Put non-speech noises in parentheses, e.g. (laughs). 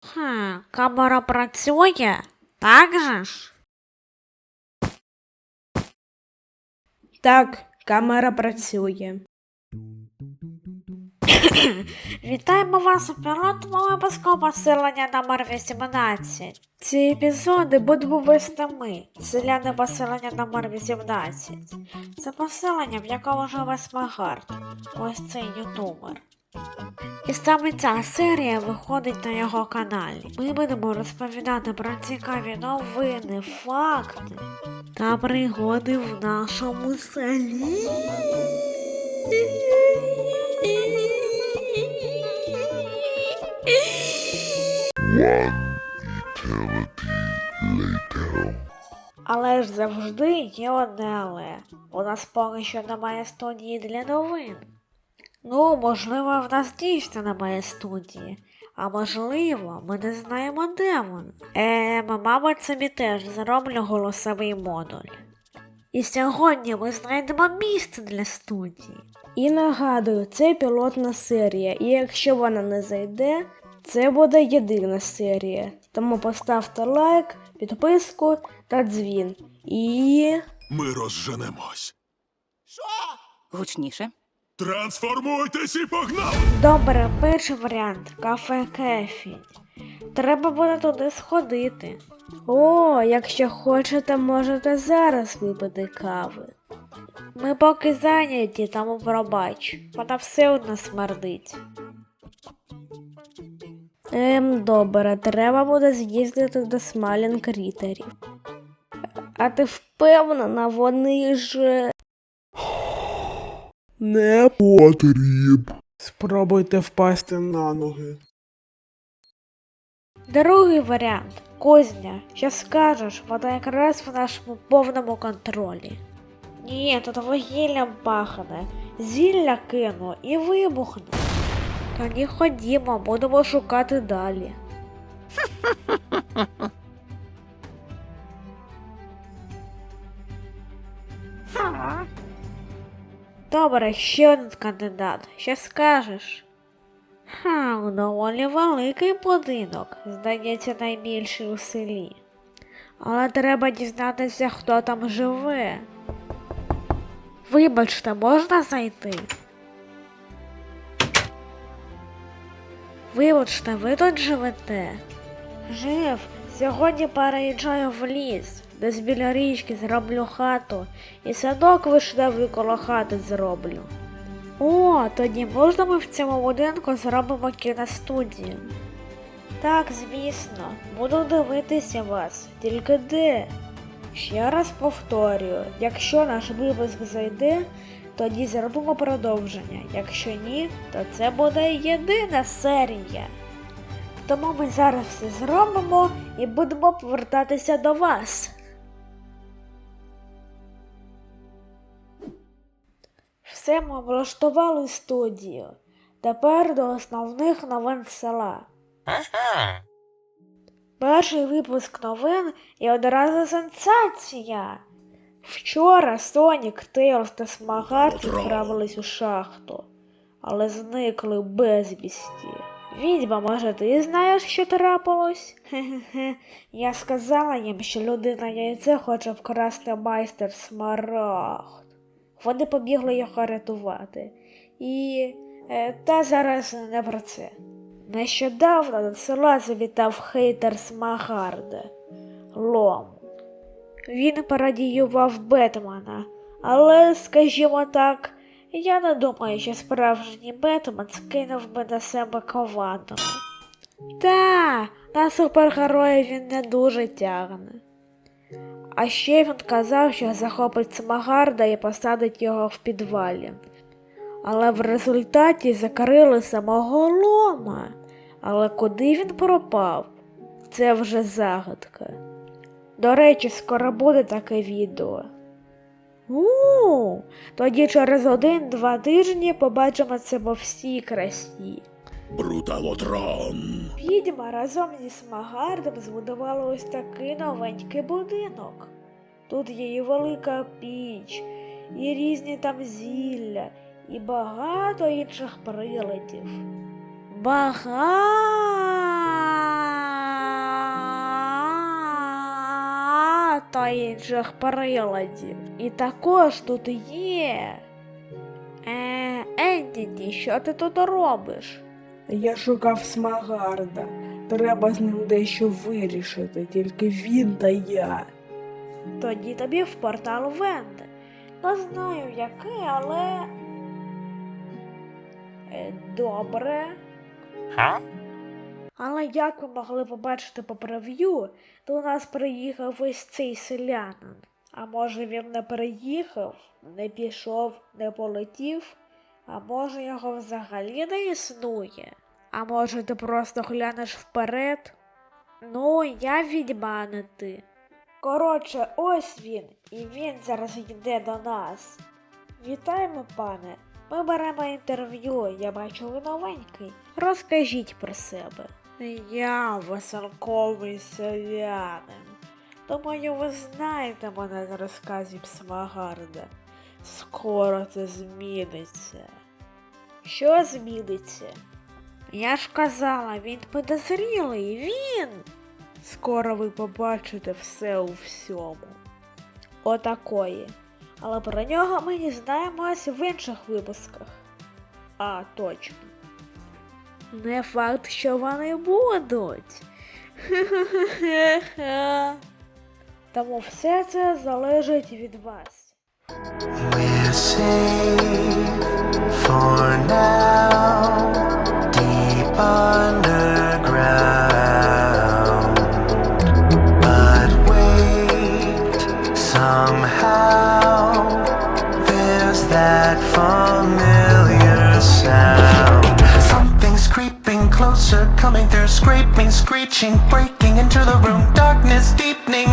Хм, камера працює? Так же ж? Так, камера працює. (coughs) Вітаємо вас у пілотному випуску посилення номер 18. Ці епізоди будемо вести ми, селяни посилення номер 18. Це посилення, в якому живе Смагард, ось цей ютубер. І саме ця серія виходить на його каналі. Ми будемо розповідати про цікаві новини, факти та пригоди в нашому селі. Але ж завжди є одне але. У нас поки що немає студії для новин. Ну, можливо, в нас дійсно немає студії. А можливо, ми не знаємо, де вона. Ем, мабуть, собі теж зроблю голосовий модуль. І сьогодні ми знайдемо місце для студії. І нагадую, це пілотна серія, і якщо вона не зайде, це буде єдина серія. Тому поставте лайк, підписку та дзвін. І. Ми розженемось. Гучніше. Трансформуйтесь і погнали! Добре, перший варіант кафе Кефі. Треба буде туди сходити. О, якщо хочете, можете зараз випити кави. Ми поки зайняті, тому пробач. Вона все одно смердить. Ем, добре, треба буде з'їздити до Смалін Крітерів. А ти впевнена, вони ж. Не потріб. Спробуйте впасти на ноги. Другий варіант кузня. Що скажеш, вона якраз в нашому повному контролі. Ні, тут вугіллям пахне. Зілля кину і вибухне. Тоді ходімо, будемо шукати далі. (laughs) Добре, ще один кандидат. Що скажеш? Ха, доволі великий будинок, здається, найбільший у селі. Але треба дізнатися, хто там живе. Вибачте, можна зайти? Вибачте, ви тут живете? Жив. Сьогодні переїжджаю в ліс, десь біля річки зроблю хату і садок вишневий коло хати зроблю. О, тоді можна ми в цьому будинку зробимо кіностудію? Так, звісно, буду дивитися вас, тільки де? Ще раз повторюю, якщо наш випуск зайде, тоді зробимо продовження. Якщо ні, то це буде єдина серія. Тому ми зараз все зробимо і будемо повертатися до вас. Ми облаштували студію. Тепер до основних новин села. Перший випуск новин і одразу сенсація. Вчора Сонік, Тейлз та Смагард відправились у шахту, але зникли безвісті. Відьма, може, ти знаєш, що трапилось? Хе-хе-хе. Я сказала їм, що людина яйце хоче вкрасти майстер Смарагд. Вони побігли його рятувати. І. Е, та зараз не про це. Нещодавно до села завітав хейтер Смагарда Лом. Він парадіював Бетмена, але, скажімо так, я не думаю, що справжній Бетмен скинув би на себе ковану. Та, на супергероя він не дуже тягне. А ще він казав, що захопить Смагарда і посадить його в підвалі. Але в результаті закрили самого лома. Але куди він пропав? Це вже загадка. До речі, скоро буде таке відео. У, тоді через один-два тижні побачимо це по всій красі. Бруталотрон. Відьма разом зі Смагардом збудувала ось такий новенький будинок. Тут є і велика піч, і різні там зілля, і багато інших приладів. Багато інших приладів. І також тут є. Е, Ендіні, що ти тут робиш? Я шукав Смагарда. Треба з ним дещо вирішити, тільки він та я. Тоді тобі в портал Венди. Не знаю який, але. Е, Добре. Але як ви могли побачити по прев'ю, до нас приїхав ось цей селянин. А може він не приїхав, не пішов, не полетів, а може його взагалі не існує? А може ти просто глянеш вперед? Ну, я відьма, не ти. Коротше, ось він, і він зараз йде до нас. Вітаємо, пане. Ми беремо інтерв'ю, я бачу ви новенький. Розкажіть про себе. Я веселковий селянин. Думаю, ви знаєте мене з розказів Смагарда. Скоро це зміниться. Що зміниться? Я ж казала, він підозрілий, він. Скоро ви побачите все у всьому. Отакої. Але про нього ми дізнаємось в інших випусках. А, точно. Не факт, що вони будуть. Тому все це залежить від вас. We're safe for now, deep underground. But wait, somehow there's that familiar sound. Something's creeping closer, coming through, scraping, screeching, breaking into the room. Darkness deepening,